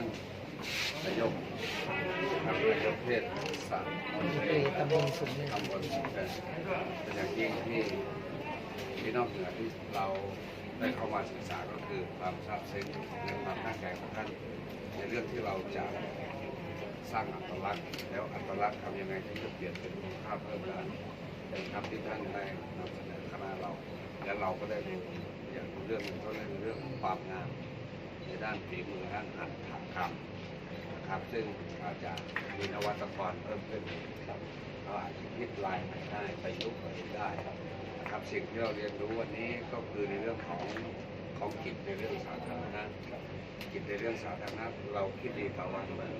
านนายกครับนายกเทศสามเอตำบลสูงเนินตำบลสูงเนินเป็นอย่างยิ่งที่พี่น้องเหนือที่เราได้เข้ามาศึกษาก็คือความซาบซึ้งในความตั้งใจของท่านในเรื่องที่เราจะสร้างอัตลักษณ์ แล้วอัตลักษณ์ทำยังไงที่จะเปลี่ยนเป็นคุณค่าเพิ่มได้เป็นคำที่ท่านได้นำเสนอคณะเรา และเราก็ได้รู้อย่างเรื่องหนึ่งก็คือเรื่องของความงามในด้านฝีมือด้านหัตถกรรมนะครับ ซึ่งอาจจะมีนวัตกรเพิ่มขึ้นครับเราอาจจะคิดลายใหม่ได้ไปยุกต์ไรได้นะครับสิ่งที่เราเรียนรู้วันนี้ก็คือในเรื่องของของกิจในเรื่องสาธารณะกิจในเรื่องสาธารณะเราคิดดีต่อวันเหมือน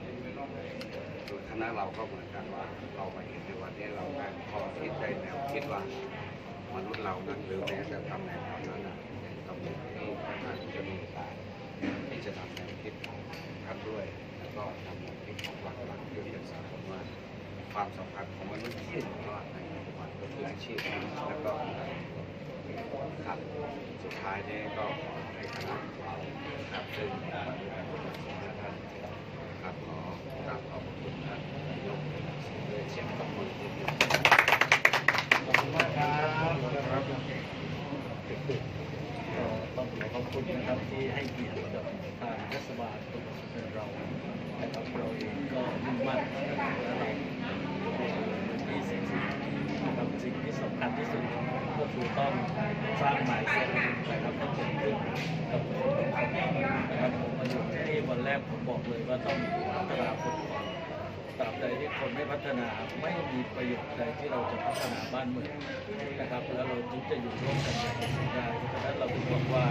ส่วนคณะเราก็เหมือนกันว่า เรามาเห็นในวันนี้เราได้พอคิดได้แนวคิดว่ามนุษย์เรานั้นหรือแม้แต่ทำในแนวนั้นนะเป็นตำแหน่งที่น่าจะมีโอกาสที่จะทำแนวคิดของท่านด้วย ก็ทำแนวคิดของหลักๆที่จะสอนว่าความสำคัญของมนุษย์ที่สุดว่าในปัจจุบันก็คืออาชีพแล้วก็ครับสุดท้ายนี้ก็ขอให้คณะเราครับซึ่งท่านครับขอกราบขอบคุณท่านนายกด้วยเสียงตบมือที่ดี ขอบคุณมากครับ ครับก็ต้องขอขอบคุณนะครับที่ให้เกียรติกับทางเทศบาลตำบลสุนเรานะครับเราเองก็มุ่งมั่นนะครับและเราเป็นที่สิ่งนะครับสิ่งที่สำคัญที่สุดก็คือ ต้องสร้างหมายเสร็จนะครับให้เกิดขึ้นกับคนทุกคนนะครับผมมาอยู่ที่นี่วันแรกผมบอกเลยว่าต้องพัฒนาคนก่อนตราบใดที่คนไม่พัฒนาไม่มีประโยชน์ใดที่เราจะพัฒนาบ้านเมืองนะครับ แล้วเราถึงจะอยู่ร่วมกันอย่างเป็นได้เพราะฉะนั้นเราถึงบอกว่า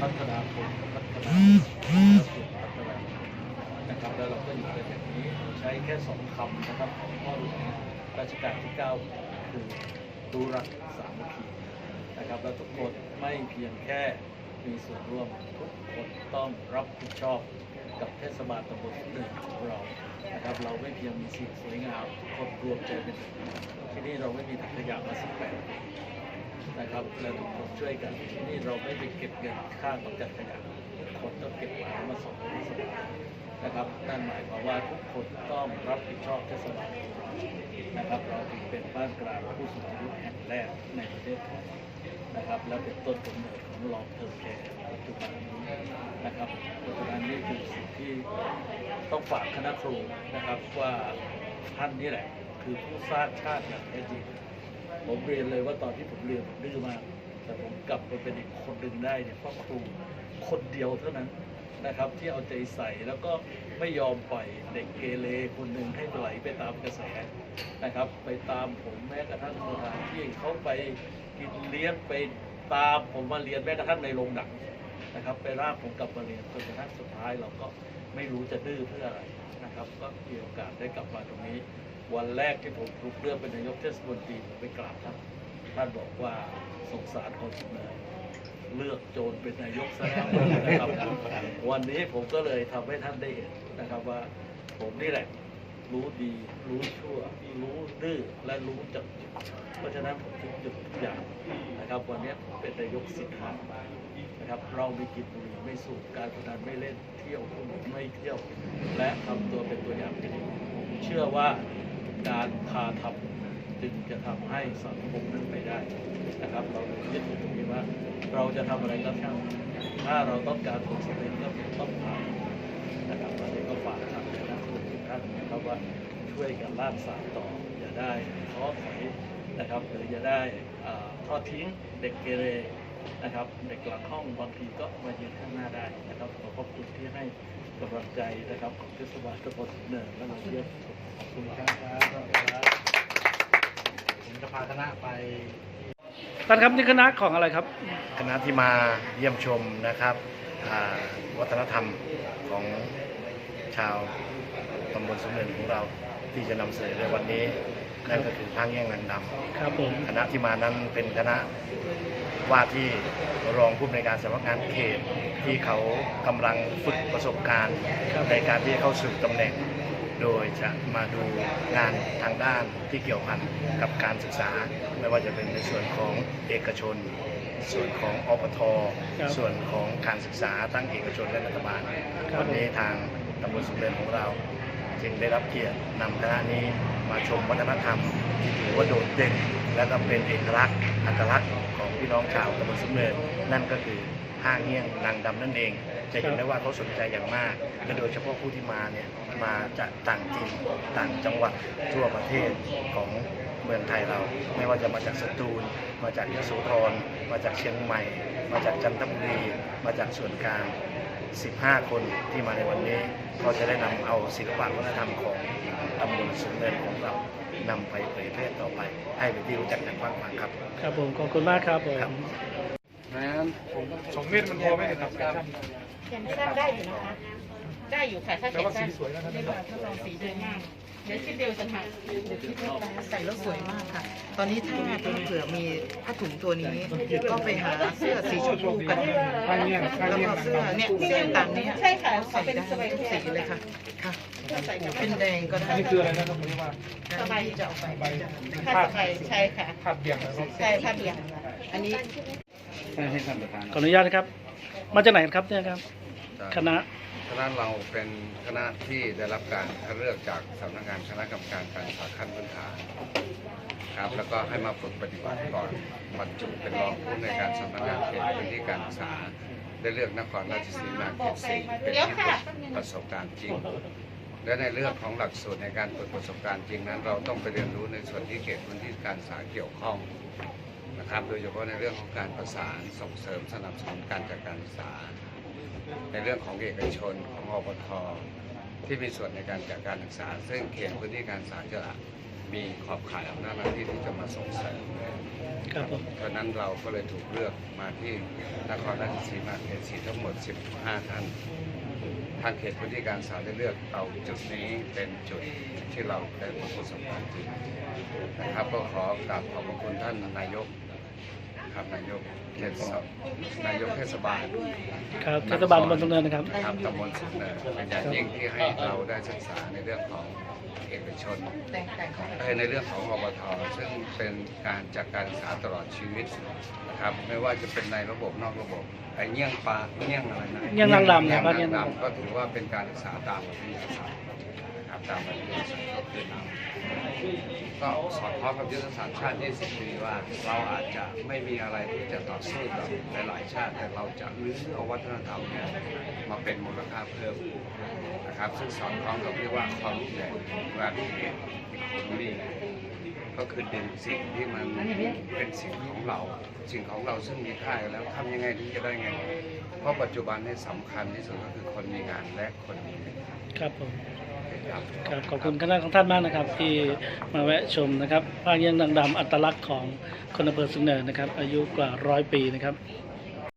พัฒนาคนกับพัฒนาแล้วสุดพัฒนานะครับแล้วเราก็อยู่กันอย่างนี้ใช้แค่สองคำนะครับของพ่อหลวงรัชกาลที่ 9 คือรู้รักสามัคคี นะครับแล้วทุกคนไม่เพียงแค่มีส่วนร่วมทุกคนต้องรับผิดชอบกับเทศบาลตำบลหนึ่งของเรานะครับเราไม่เพียงมีสิ่งสวยงามคนรวมใจเป็นหนึ่งที่นี่เราไม่มีถังขยะมาสิบแปดนะครับและทุกคนช่วยกันที่นี่เราไม่ไปเก็บเงินค่ากำจัดขยะคนต้องเก็บมาแล้วมาส่งที่เทศบาลนะครับนั่นหมายความว่าทุกคนต้องรับผิดชอบเทศบาลนะครับเราถึงเป็นบ้านกลางผู้สูงอายุแห่งแรกในประเทศไทย นะครับ และเป็นต้นกำเนิดของลองเทอมแคร์ปัจจุบันนี้นะครับเพราะฉะนั้นนี่คือสิ่งที่ต้องฝากคณะครูนะครับว่าท่านนี่แหละ คือผู้สร้างชาติอย่างแท้จริงผมเรียนเลยว่าตอนที่ผมเรียนผมดื้อมากแต่ผมกลับมาเป็นอีกคนหนึ่งได้เนี่ยเพราะครูคนเดียวเท่านั้น นะครับที่เอาใจใส่แล้วก็ไม่ยอมปล่อยเด็กเกเรคนหนึ่งให้ไหลไปตามกระแสนะครับ ไปตามผมแม้กระทั่งสถานที่เขาไปกินเลี้ยงไปตามผมมาเรียนแม้กระทั่งในโรงหนังนะครับ ไปรากผมกลับมาเรียนจนกระทั่งสุดท้ายเราก็ไม่รู้จะดื้อเพื่ออะไรนะครับก็มีโอกาสได้กลับมาตรงนี้ วันแรกที่ผมถูกเลือกเป็นนายกเทศมนตรีผมไปกราบท่านท่านบอกว่าสงสารคนสุดเลย เลือกโจรเป็นนายกซะแล้วนะครับ วันนี้ผมก็เลยทำให้ท่านได้เห็นนะครับว่า ผมนี่แหละ รู้ดี รู้ชั่ว รู้ดื้อและรู้จักเพราะฉะนั้นผมถึงหยุดทุกอย่างนะครับ วันนี้ผมเป็นนายกสิทธานะครับ เราไม่กินบุหรี่ไม่สูบการพนันไม่เล่นเที่ยวไม่เที่ยว และทำตัวเป็นตัวอย่างที่ดีเชื่อว่าการพาทำ จึงจะทำให้สังคมนั้นไปได้นะครับ เราเลยยึดอยู่ตรงนี้ว่า เราจะทำอะไรก็ช่างถ้าเราต้องการผลสำเร็จก็ต้องทำนะครับวันนี้ก็ฝากทางคณะทุกท่านนะครับว่าช่วยกันลากสานต่ออย่าได้ท้อถอยนะครับหรืออย่าได้ทอดทิ้งเด็กเกเรนะครับเด็กหลังห้องบางทีก็มายืนข้างหน้าได้นะครับขอขอบคุณที่ให้กำลังใจนะครับของเทศบาลตำบลสุนเนินและเราเยี่ยมขอบคุณครับผมจ คณะไปท่านครับนี่คณะของอะไรครับ คณะที่มาเยี่ยมชมนะครับอ่าวัฒนธรรมของชาวตำบลสุนเนินของเราที่จะนำเสนอในวันนี้นั่นก็คือทางแย่งนางดครับผมำคณะที่มานั้นเป็นคณะว่าที่รองผู้อำนวยการสำนักงานเขตที่เขากำลังฝึกประสบการณ์ในการที่จะเข้าสู่ตำแหน่ง โดยจะมาดูงานทางด้านที่เกี่ยวพันกับการศึกษา ไม่ว่าจะเป็นในส่วนของเอกชน ส่วนของอปทครับส่วนของการศึกษาทั้งเอกชนและรัฐบาลครับวันนี้ทางตำบลสุนเนินของเราจึงได้รับเกียรตินำคณะนี้มาชมวัฒนธรรมที่ถือว่าโดดเด่น และก็เป็นเอกลักษณ์อัตลักษณ์ของพี่น้องชาวตำบลสุนเนินนั่นก็คือห้างเงี้ยงนางดำนั่นเอง จะเห็นได้ว่าเขาสนใจอย่างมากและโดยเฉพาะผู้ที่มาเนี่ยมาจากต่างถิ่นต่างจังหวัดทั่วประเทศของเมืองไทยเรา ไม่ว่าจะมาจากสตูล มาจากยโสธรมาจากเชียงใหม่ มาจากจันทบุรี มาจากส่วนกลาง 15 คนที่มาในวันนี้ก็จะได้นำเอาศิลปะวัฒนธรรมของตำบลสุนเนินของเรานำไปเผยแพร่ต่อไป ให้เป็นที่รู้จักกันกว้างๆครับ ครับผม ขอบคุณมากครับผมครับนั้นสองเมตรมันพอไหมเนี่ยครับ ยังสร้างได้อยู่นะคะ ได้อยู่ค่ะ ถ้าแต่เขียว่านสร้าสีงสวยนะครับนี่ค่ะถ้าลองสีสวยมาก เดี๋ยวชิ้นเดียวจะหักเดี๋ยวคิดว่าใส่แล้วสวยมากค่ะ ตอนนี้ถ้าถ้าเผื่อมีผ้าถุงตัวนี้ก็ไปหาเสื้อสีชมพูกันข้างเงี้ยข้างแล้วเงี้ยก็เสื้อเนี่ยเสื้อต่างเนี้ยใช่ค่ะใส่เป็นได้สบายทุกแขสีนเลยค่ะค่ะใส่กับเป็นแดงก็ได้อันนี้คืออะไรนะครับผมว่าสบายที่จะเอาไปใบผ้าสบายใช่ค่ะขาดเบี่ยงนะครับใช่ผ้าเบี่ยงอันนี้ให้ท่านประธานขออนุญาตนะครับ มาจากไหนครับเนี่ยครับคณะคณะเราเป็นคณะที่ได้รับการคัดเลือกจากสำนักงานคณะกรรมการการศึกษาขั้นพื้นฐานครับแล้วก็ให้มาฝึกปฏิบัติก่อนบรรจุเป็นรองผู้ในวยการสำนักงานเขตพื้นที่การศึกษา ได้เลือกนครราชสีมาเขตสี่เป็นที่ฝึกประสบการณ์จริง และในเรื่องของหลักสูตรในการฝึกประสบการณ์จริงนั้น เราต้องไปเรียนรู้ในส่วนที่เขตพื้นที่การศึกษาเกี่ยวข้อง นะครับ โดยเฉพาะในเรื่องของการประสานส่งเสริมสนับสนุนการจัดการศึกษา ในเรื่องของเอกชนของอปทที่มีส่วนในการจัดการศึกษา ซึ่งเขตพื้นที่การศึกษาจะมีขอบข่ายอำนาจหน้าที่ที่จะมาส่งเสริมครับผมเพราะฉะนั้นเราก็เลยถูกเลือกมาที่นครราชสีมาเขตสีทั้งหมด 15 ท่านทางเขตพื้นที่การศึกษาได้เลือกเอาจุดนี้เป็นจุดที่เราได้ประสบการณ์จริงนะครับก็ขอกราบขอบพระคุณท่านนายก ครับนายกเทศบาลนายกเทศบาลครับเทศบาลตำบลสุนเนินนะครับครับตำบลสุนเนินเป็นอย่างยิ่งที่ให้เราได้ศึกษาในเรื่องของเอกชนแต่งแต่งเข้าไปเอ่อในเรื่องของอบทซึ่งเป็นการจัดการศึกษาตลอดชีวิตนะครับไม่ว่าจะเป็นในระบบนอกระบบไอ้เงี้ยงปลาเงี้ยงอะไรนะเงี้ยงนางรำเงี้ยงครับนางเงี้ยงนางรำก็ถือว่าเป็นการศึกษาตามวิทยาศาสตร์ นะครับตามวิทยาศาสตร์ก็คือนำก็สอดคล้องกับยุทธศาสตร์ชาติ 20 ปีว่า เราอาจจะไม่มีอะไรที่จะต่อสู้กับหลายๆชาติ แต่เราจะรื้อเอาวัฒนธรรมเนี่ยมาเป็นมูลค่าเพิ่มนะครับ ซึ่งสอดคล้องกับเรียกว่าความรู้ใหญ่ value add economy ก็คือดึงสิ่งที่มันเป็นสิ่งของเรา สิ่งของเราซึ่งมีค่ายแล้วทำยังไงถึงจะได้เงินเพราะปัจจุบันนี่สำคัญที่สุดก็คือคนมีงานและคนมีเงินครับผม ครับครับขอบคุณคณะของท่านมากนะครับ ที่มาแวะชมนะครับภาพเยี่ยงดังดำอัตลักษณ์ของคนอำเภอสุนเนินนะครับ อายุกว่าร้อยปีนะครับ